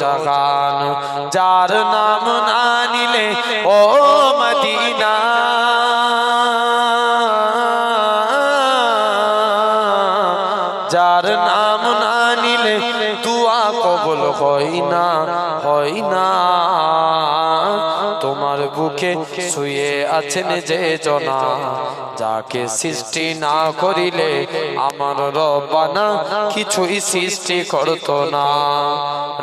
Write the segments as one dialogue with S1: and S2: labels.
S1: জাহান যার নাম না নিলে, ও মদিনা। যার নাম আনিলে নিলে, দুয়া কবল হয় না হয় না। বুকে শুয়ে আছেন যে জনা, যাকে সৃষ্টি না করিলে আমার রবানা কিছুই সৃষ্টি করতো না।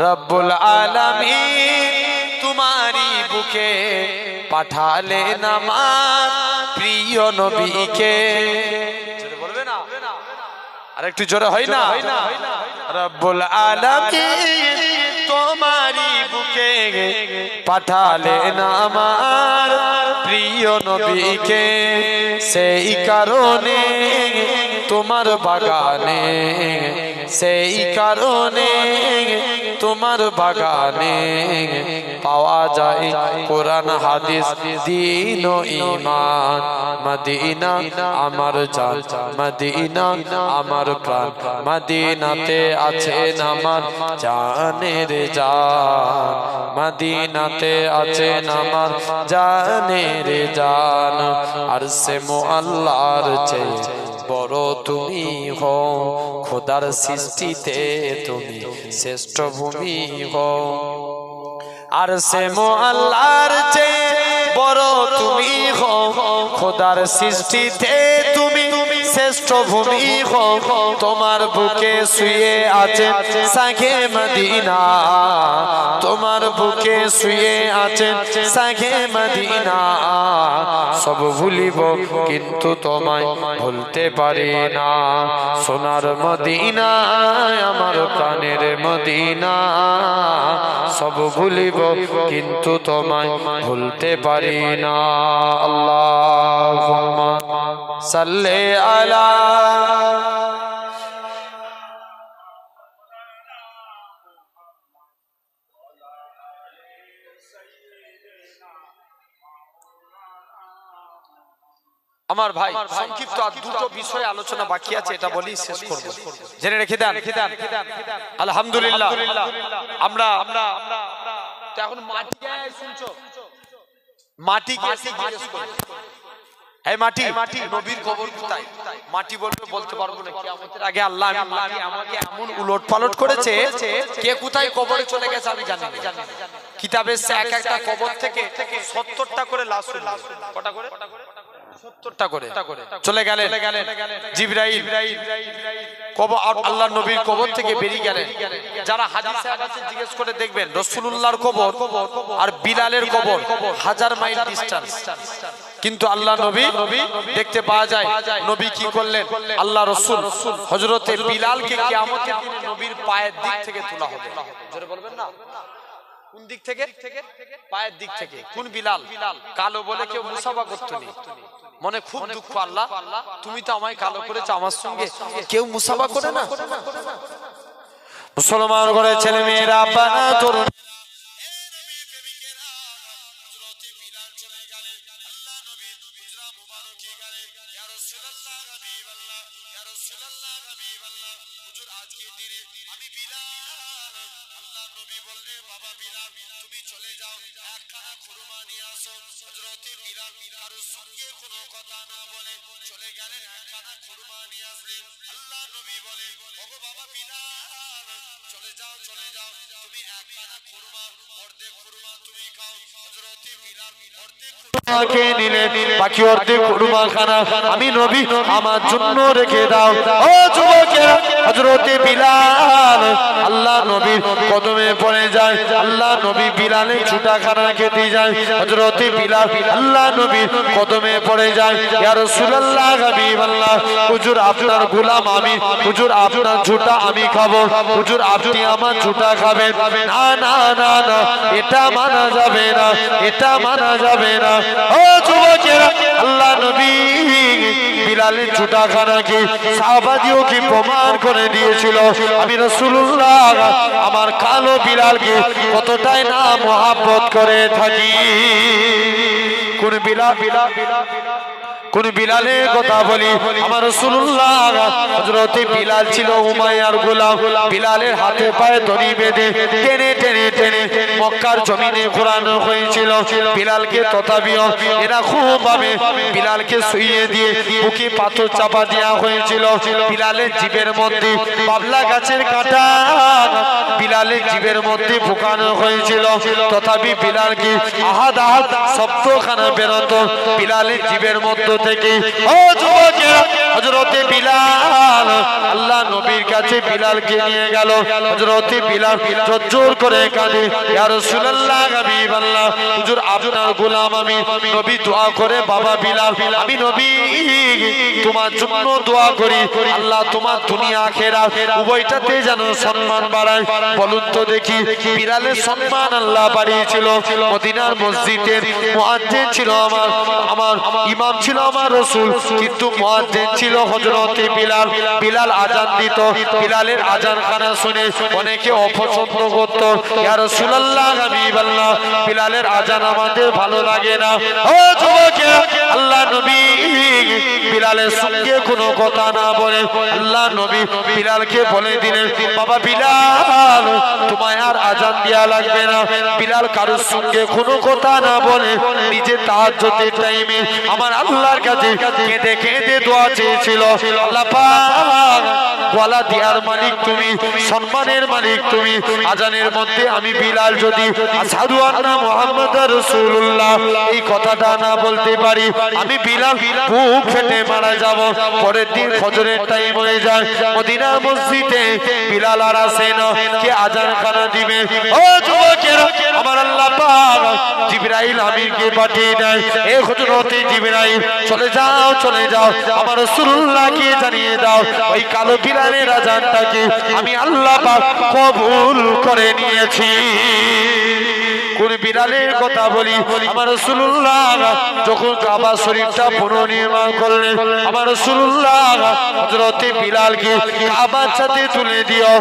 S1: রব্বুল আলামী তোমারই বুকে পাঠালেন আমার প্রিয় নবীকে। আর একটু জোরে হয় না? রব্বুল আলামিন তোমারই বুকে পাঠালেন আমার প্রিয় নবীকে। সেই কারণে তোমার বাগানে, সেই কারণে তোমার বাগানে পাওয়া যায় কোরআন, হাদিস, দিন ইমান মদিনা আমার জান, মদিনা আমার প্রাণ। মদিনাতে আছেন আমার জানের জান। মদিনাতে আছেন আমার জানের জান। আর সে মোয়াল্লার চেয়ে বড় তুমি হো খোদার সৃষ্টিতে তুমি শ্রেষ্ঠ ভূমি হো আর সে মোয়াল্লার চেয়ে বড় তুমি হো খোদার সৃষ্টিতে শ্রেষ্ঠ ভূমি হো তোমার বুকে শুয়ে আছে সাগে মদিনা। তোমার বুকে শুয়ে আছে সাগে মদিনা। সব ভুলিব কিন্তু তোমায় ভুলতে পারি না। সোনার মদিনা, আমার প্রাণের মদিনা। সব ভুলিব কিন্তু তোমায় ভুলতে পারি না। আল্লাহ সাল্লে আলা আমার ভাই সংক্ষিপ্ত আর দুটো বিষয়ে আলোচনা বাকি আছে এটা বলি শেষ করব। জেনে রেখে দেন। আলহামদুলিল্লাহ। আমরা তো এখন মাটি শুনছো? মাটি করো। এই মাটি মাটি নবীর কবর কোথায়? মাটি বলবে বলতে পারব না কিয়ামতের আগে আল্লাহ আমি আমাকে এমন উলট পালট করেছে কে কোথায় কবরে চলে গেছে আমি জানি কিতাবে এক একটা কবর থেকে সত্তরটা করে লাশ কটা করে? সত্তরটা করে। চলে গেলেন। জিব্রাইল। কবর আল্লাহ নবীর কবর থেকে বেরিয়ে গেলেন। যারা আছে জিজ্ঞেস করে দেখবেন রসুলুল্লাহর কবর আর বিলালের কবর হাজার মাইল ডিস্টেন্স কিন্তু আল্লাহ নবী নবী দেখতে পাওয়া যায় নবী কি করলেন? আল্লাহ রসুল হজরতে বিলালকে কিয়ামতের দিনে নবীর পায়ের দিক থেকে তোলা হবে। বলবেন না? কোন দিক থেকে? পায়ের দিক থেকে। কোন বিলাল? কালো বলে কেউ মুসাফা করতো নি। মনে খুব দুঃখ আল্লাহ। তুমি তো আমায় কালো করেছ আমার সঙ্গে কেউ মুসাফা করে না? মুসলমান করে ছেলে মেয়েরা আব্বানা তরুণ
S2: তুমি চলে যাও একখানা খুরমা নিয়ে আসো। হজরতে বিলাল সঙ্গে কোনো কথা না বলে চলে গেলেন একখানা খুরমা নিয়ে আসলেন। আল্লাহ নবী বলে ওগো বাবা বিলাল চলে যাও চলে যাও তুমি একখানা খুরমা অর্ধেক খুরমা তুমি খাও। হজরতে বিলাল অর্ধেক
S1: নিলে বাকি অর্ধেক কুরমা খানা আমি নবী আমার জন্য রেখে দাও। ও যুবকেরা হযরতে বিলাল, আল্লাহ নবীর কদমে পড়ে যায়, আল্লাহ নবী বিলালের ছুটা খানা খেতে যায়, হযরতে বিলাল, আল্লাহ নবীর কদমে পড়ে যায়, ইয়া রাসূলুল্লাহ, হাবিবাল্লাহ, হুজুর আপনার গোলাম আমি, হুজুর আপনার ছুটা আমি খাব, হুজুর আপনি আমার ছুটা খাবেন। না না না না, এটা মানা যাবে না, এটা মানা যাবে না। ও যুবকেরা আল্লাহ নবী বিলালের ছুটা খানাকে সাহাবাদিও কি প্রমাণ করে দিয়েছিল? আমি রসুল্লাহ আমার কালো বিলালকে কতটাই না মহাব্বত করে থাকি। কোন বিলাল বিলাল কোন বিলালের কথা বলি? আমার রাসূলুল্লাহ বিলাল ছিল উমাইয়ার গোলাম। বিলালের হাতে পায়ে দড়ি বেঁধে টেনে টেনে টেনে মক্কার জমিনে ঘোরানো হয়েছিল। বিলালকে তথাপিও এরা খুব বিলালকে শুইয়ে দিয়ে বুকে পাথর চাপা দেওয়া হয়েছিল। বিলালের জীবের মধ্যে বাবলা গাছের কাঁটা বিলালের জীবের মধ্যে ঢুকানো হয়েছিল। তথাপি বিলালকে আহাদ আহাদ শব্দখানা বেরোত। বিলালের জীবের মধ্য থেকে ও যুবকেরা হজরতে বিলাল, আল্লাহ নবীর কাছে বিলালকে নিয়ে গেল। হজরতে বিলাল জোর করে কাঁদে, ইয়া রাসূলুল্লাহ, হাবিবাল্লাহ, হুজুর, আপনার গোলাম আমি। নবী দোয়া করে, বাবা বিলাল, আমি নবী, তোমার জন্য দোয়া করি। আল্লাহ তোমার দুনিয়া, আখেরাত, উভয়টাতে যেন সম্মান বাড়ায়। বলুন তো দেখি, বিলালের সম্মান আল্লাহ বাড়িয়েছিল। মদিনার মসজিদের মুয়াজ্জিন ছিল আমার আমার ইমাম ছিল আমার রাসূল। কিন্তু মুয়াজ্জিন ছিল হযরতে বিলাল। বিলাল আজান দিত। বিলালের আজান খানা শুনে অনেকে অপছন্দ করত। ইয়া রাসূলুল্লাহ, হাবিবাল্লাহ, বিলালের আজান আমাদের ভালো লাগে না। ও যুবকেরা আল্লাহ নবী বিলালের সঙ্গে কোনো কথা না বলে আল্লাহ নবী বিলালকে বলে দিলেন, বাবা বিলাল, তোমায় আর আজান দেওয়া লাগবে না। বিলাল কারোর সঙ্গে কোনো কথা না বলে নিজে তাহাজ্জুদের টাইমে আমার আল্লাহর কাছে কেঁদে কেঁদে দোয়া চেয়েছিল। আল্লাহ গলা দেওয়ার মালিক তুমি, সম্মানের মালিক তুমি। আজানের মধ্যে আমি বিলাল যদি, আসাদু আন্না মুহাম্মদ রাসূলুল্লাহ। এই কথাটা না বলতে পারি। আমি বিলাল, বুক ফেটে মারা যাব। পরের দিন ফজরের টাইম হয়ে যায়। মদিনা মসজিদে বিলাল আর আসে না। কে আজান খানা দিবে? ও যুবকেরা আমার আল্লাহ পাক জিবরাইল আমিরকে পাঠিয়ে দেয়। এ হযরতে জিবরাইল, চলে যাও চলে যাও। আমার রাসূলুল্লাহকে জানিয়ে দাও, ওই কালো বিলালের আজানটাকে আমি আল্লাহ পাক কবুল করে নিয়েছি। কোন বিড়ালের কথা বলি, আমার রসুল্লাহ যখন কাবা শরীফটা পুনর্নির্মাণ করলেন, আমার রসুল্লাহ হজরতে বিলালকে কাবার সাথে তুলে দিও।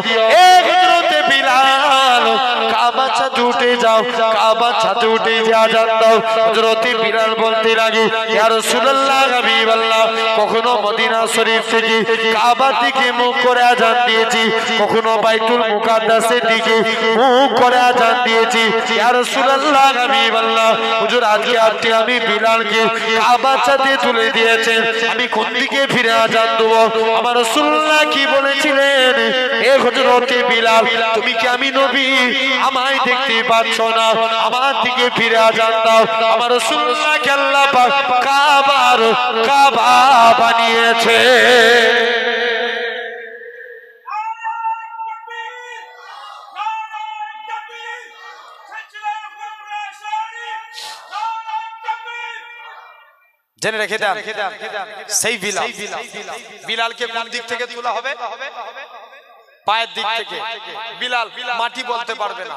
S1: এ হজরতে বিলাল কাবার ছাদে যাও কাবার ছাদে যা যান দাও হজরতে বিলাল বলতে লাগে, ইয়া রাসূলুল্লাহ হাবিবাল্লাহ কখনো মদিনা শরীফ থেকে কাবার দিকে মুখ করে আজান দিয়েছি, কখনো বাইতুল মুকাদ্দাসের দিকে মুখ করে আজান দিয়েছি। ইয়া রাসূলুল্লাহ হাবিবাল্লাহ হুজুর, আজকে আপনি আমি বিলালকে কাবার ছাদে তুলে দিয়েছেন আমি কোন দিকে ফিরে আজান দেব? আমার রাসূলুল্লাহ কি বলেছিলেন? এ হযরতে বিলাল তুমি কি আমি নবী? আমায় দেখতে পাচ্ছ না। আমার দিকে ফিরে আজান দাও। আমার রাসূলুল্লাহ কে আল্লাহ পাক কাবার কাবা বানিয়েছে। জেনে রেখে দেন সেই বিলাল। বিলালকে কোন দিক থেকে তোলা হবে? পায়ের দিক থেকে বিলাল মাটি বলতে পারবে না।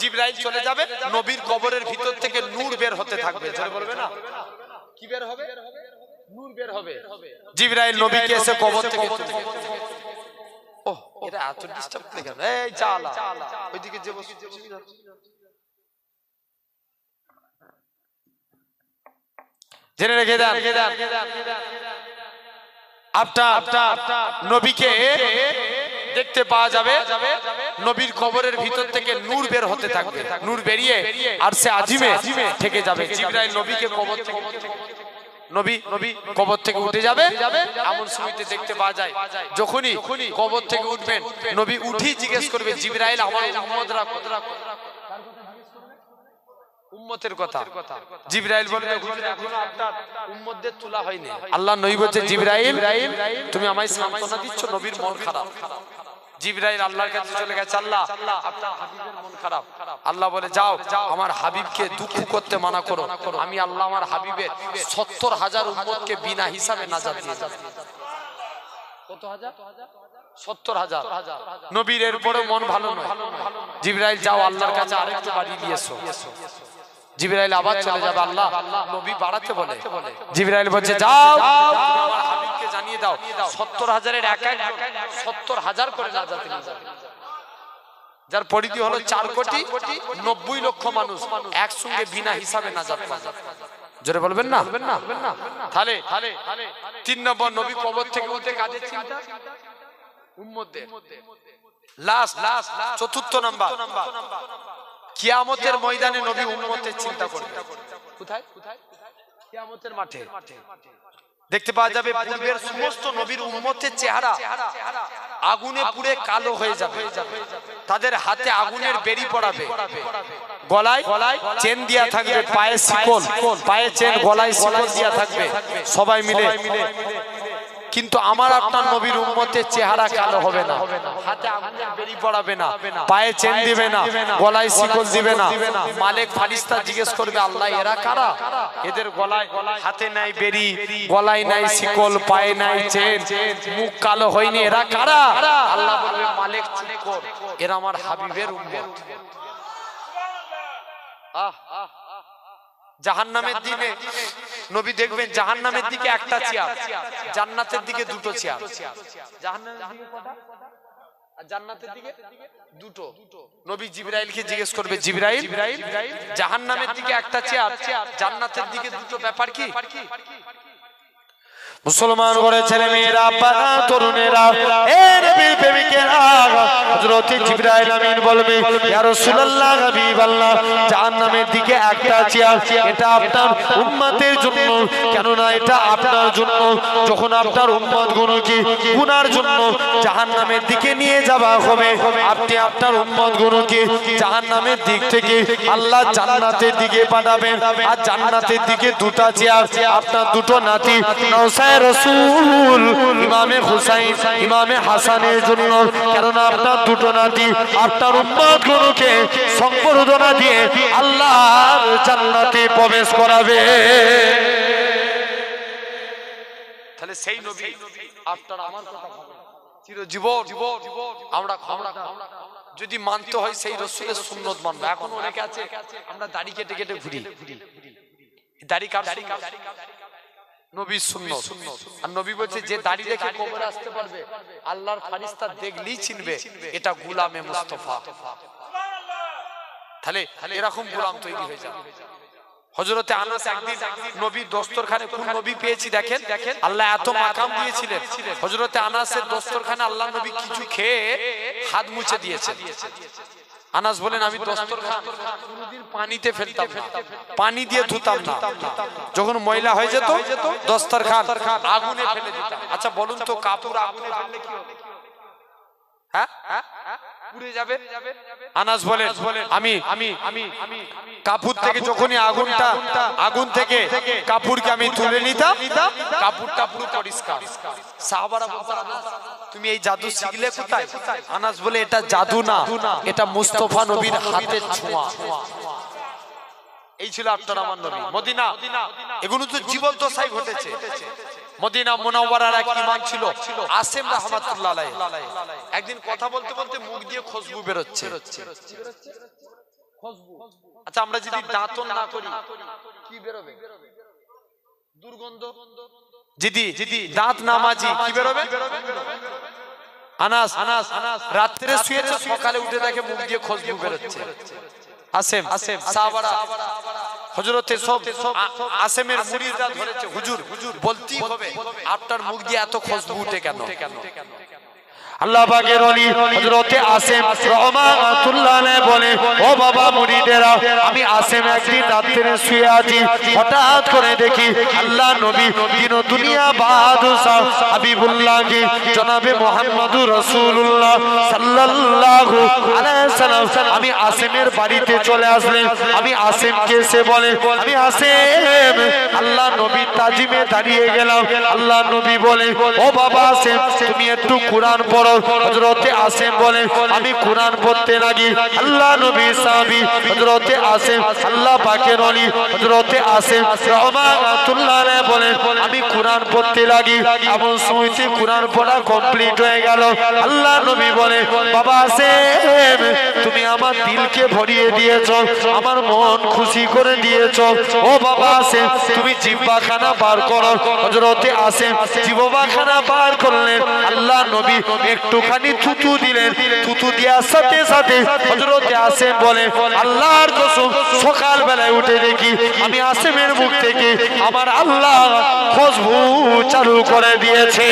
S1: জিব্রাইল চলে যাবে নবীর কবরের ভিতর থেকে নূর বের হতে থাকবে। বলবে না? কি বের হবে? নূর বের হবে। জিব্রাইল নবীকে এসে কবর থেকে। ওহ এটা এত ডিস্টার্ব করে কেন? এই চালা। ওইদিকে যে বসে জেনে রেখে দেন। আপনার নবীকে দেখতে পাওয়া যাবে, নবীর কবরের ভিতর থেকে নূর বের হতে থাকবে। নূর বেরিয়ে আর সে আজিমে থেকে যাবে। জিবরাইল নবীকে কবর থেকে নবী নবী কবর থেকে উঠে যাবে। এমন সময়তে দেখতে পাওয়া যায়, যখনই কবর থেকে উঠবেন, নবী উঠি জিজ্ঞেস করবে, জিবরাইল, আমার উম্মতরা উম্মতের আল্লাহ নবী বলছে, জিবরাইল, তুমি আমায় সান্ত্বনা দিচ্ছ, নবীর মন খারাপ। জিবরাইল আল্লাহর কাছে চলে গেছে আল্লাহ আপনার হাবিবের মন খারাপ। আল্লাহ বলে যাও আমার হাবিবকে দুঃখ করতে মানা করো। আমি আল্লাহ আমার হাবিবের সত্তর হাজার উম্মতকে বিনা হিসাবে নাজাত দিয়ে যাব কত হাজার? সত্তর হাজার। নবীর এরপরে মন ভালো নয়। জিবরাইল যাও আল্লাহর কাছে আরেকটু বাড়িয়ে দিয়েছ জিবরাইল আবার চলে যাবে। আল্লাহ নবী বাড়াতে বলে। জিবরাইল বলছে যাও জানিয়ে দাও। সত্তর হাজারের এক এক সত্তর হাজার করে নাজাতে। যার পরিধি হলো চার কোটি নব্বই লক্ষ মানুষ একসঙ্গে বিনা হিসাবে নাজাত পাবে। জোরে বলবেন না? বলবেন না তাহলে তিন নম্বর নবী কবর থেকে উঠে কাজের চিন্তা? লাস্ট লাস্ট চতুর্থ নাম্বার। কিয়ামতের ময়দানে নবী উম্মতের চিন্তা করবে। কোথায়? কিয়ামতের মাঠে। দেখতে পাওয়া যাবে পূর্বের সমস্ত নবীর উম্মতের চেহারা আগুনে পুড়ে কালো হয়ে যাবে। তাদের হাতে আগুনের বেরি পড়াবে। গলায় গলায় চেন দিয়া থাকবে, পায়ে শিকল, পায়ে চেন, গলায় শিকল দিয়া থাকবে। সবাই মিলে। কিন্তু আমার আপনার নবীর উম্মতের চেহারা কালো হবে না। হাতে আগুনের বেরি পড়াবে না। পায়ে চেন দিবে না। গলায় শিকল দিবে না। মালিক ফারিস্তা জিজ্ঞেস করবে আল্লাহ এরা কারা? এদের গলায় হাতে নাই বেরি। গলায় নাই শিকল পায়ে নাই চেন। মুখ কালো হয়নি এরা কারা? আল্লাহ বলবে মালিক চুপ কর এরা আমার হাবিবের উম্মত। আহ আহ। জাহান্নামের দিনে নবী দেখবেন জাহান্নামের দিকে একটা চেয়ার জান্নাতের দিকে দুটো চেয়ার। দিকে জান্নাতের দিকে? দুটো। নবী জিবরাইলকে জিজ্ঞেস করবে জিবরাইল জাহান্নামের দিকে একটা চেয়ার জান্নাতের দিকে দুটো ব্যাপার কি? মুসলমান করে ছেলে মেয়েরা তরুণেরা এ নবীর প্রেমিকেরা হযরত জিবরাইল আমিন বলবে ইয়া রাসূলুল্লাহ হাবিবাল্লাহ জাহান্নামের দিকে একটা চেয়ার এটা আপনার উম্মতের জন্য কেন না এটা আপনার জন্য যখন আপনার উম্মত গুলোকে গুনার জন্য জাহান্নামের দিকে নিয়ে যাওয়া হবে আপনি আপনার উম্মত গুলোকে জাহান্নামের দিক থেকে আল্লাহ জান্নাতের দিকে পাঠাবেন আর জান্নাতের দিকে দুটো চেয়ার আপনার দুটো নাতি নওসায় রসুল ইমামে হুসাইন ইমামে হাসানের জন্য কেননা আপনার দুটো নাতি আপনার উম্মত গুলোকে সম্বর্ধনা দিয়ে আল্লাহর জান্নাতে প্রবেশ করাবে। তাহলে সেই নবী আপনার আমার কথা আমরা যদি মানতে হয় সেই রসুলের সুন্নত মানবো। এখন অনেকে আছে, আমরা দাড়ি কেটে কেটে ঘুরি। দাড়ি এরকম গোলাম তৈরি হয়ে যাবে। হজরতে নবী দস্তরখানে নবী পেয়েছি দেখেন? দেখেন আল্লাহ এত মাকাম দিয়েছিলেন। হজরতে আনাসের দস্তরখানে আল্লাহ নবী কিছু খেয়ে হাত মুছে দিয়েছেন। আনাস বলেন আমি কোনোদিন পানিতে ফেলতাম। পানি দিয়ে ধুতাম না। যখন ময়লা হয়ে যেত দস্তর খান আগুনে ফেলে দিতাম। আচ্ছা বলুন তো কাপড় আগুনে ফেললে কি হবে? হ্যাঁ? হ্যাঁ? পুড়ে যাবে। আনাস বলেন আমি আমি কাপুর থেকে যখনই আগুনটা আগুন থেকে কাপুরকে আমি তুলে নিতাম কাপুরটা পুরো পরিষ্কার। সাহাবারা তুমি এই জাদু শিখলে কোথায়? আনাস বলে এটা জাদু না এটা মুস্তফা নবীর হাতের ছোঁয়া। এই ছিল আপনার আমার নবী। মদিনা এগুলো তো জীবন দশাই ঘটেছে। মদিনা মোনাওয়ারার এক ইমাম ছিল আসেম রহমাতুল্লাহ আলাইহি। একদিন কথা বলতে বলতে মুখ দিয়ে খুশবু বেরোচ্ছে। আচ্ছা আমরা যদি দাঁতন না করি কি বেরোবে? দুর্গন্ধ? যদি যদি দাঁত না মাজি কি বেরোবে? আনাস আনাস আনাস। রাত্রে শুয়েছে সকালে উঠে দেখে মুখ দিয়ে খুশবু বেরোচ্ছে। আসেম আসেম সাহাবারা। হজরতে সব আসেমের মুরিদরা ধরেছে। হুজুর হুজুর বলতেই হবে আপনার মুখ দিয়ে এত খুশবু উঠে কেন? আল্লাহ পাকের ওলি হযরতে আসেম রহমাতুল্লাহ বলে, ও বাবা মুরিদেরা আমি আসেম একদিন রাত্রে শুয়ে আছি, হঠাৎ করে দেখি আল্লাহ নবী দিন দুনিয়া বাদশাহ হাবিবুল্লাহকে জনাবে মুহাম্মদুর রাসূলুল্লাহ সাল্লাল্লাহু আলাইহি সাল্লাম, আমি আসেমের বাড়িতে চলে আসলেন, আমি আসেমকে এসে বলে, আমি আসেম। আল্লাহ নবী তাজিমে দাঁড়িয়ে গেলাম, আল্লাহ নবী বলে, ও বাবা আসেম, তুমি একটু কোরআন পড়ো। হযরতে আসেম বলে আমি কোরআন পড়তে লাগি। আল্লাহ নবী সাহাবী হযরতে আসেম, আল্লাহ পাকের ওলি হযরতে আসেম রহমাতুল্লাহ আলাইহি বলে আমি কোরআন পড়তে লাগি। এমন সময়তে কোরআন পড়া কমপ্লিট হয়ে গেল। আল্লাহ নবী বলে বাবা আসেম, তুমি আমার দিলকে ভরিয়ে দিয়েছ, আমার মন খুশি করে দিয়েছ। ও বাবা আসেম, তুমি জিব্বাখানা বার করো। হযরতে আসেম জিব্বাখানা বার করলেন। আল্লাহ নবী একটুখানি থুতু দিলেন। থুতু দেওয়ার সাথে সাথে হজরতে আসেম বলে আল্লাহর কসম সকাল বেলায় উঠে দেখি আমি আসেমের মুখ থেকে আমার আল্লাহ খুশবু চালু করে দিয়েছে।